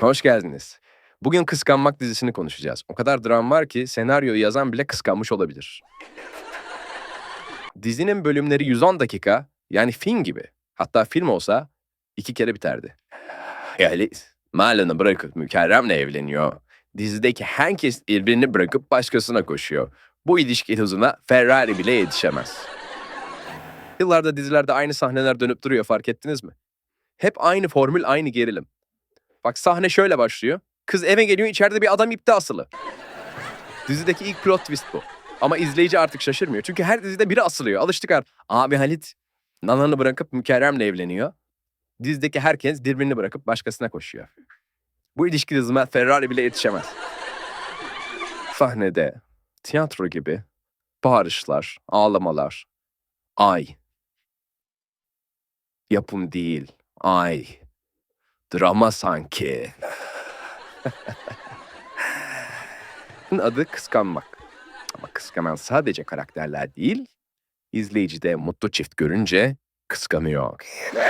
Hoş geldiniz. Bugün Kıskanmak dizisini konuşacağız. O kadar dram var ki senaryoyu yazan bile kıskanmış olabilir. Dizinin bölümleri 110 dakika, yani film gibi. Hatta film olsa iki kere biterdi. Yani Marlon'ı bırakıp Mükerrem'le evleniyor. Dizideki herkes birbirini bırakıp başkasına koşuyor. Bu ilişki hızına Ferrari bile yetişemez. Yıllarda dizilerde aynı sahneler dönüp duruyor fark ettiniz mi? Hep aynı formül, aynı gerilim. Bak sahne şöyle başlıyor. Kız eve geliyor içeride bir adam ipte asılı. Dizideki ilk plot twist bu. Ama izleyici artık şaşırmıyor. Çünkü her dizide biri asılıyor. Alıştık artık. Abi Halit Nanan'ı bırakıp Mükerrem'le evleniyor. Dizideki herkes birbirini bırakıp başkasına koşuyor. Bu ilişki hızıma Ferrari bile yetişemez. Sahnede, tiyatro gibi bağırışlar, ağlamalar. Ay. Yapım değil, ay. Drama sanki. Adı kıskanmak. Ama kıskanan sadece karakterler değil, izleyici de mutlu çift görünce kıskanıyor.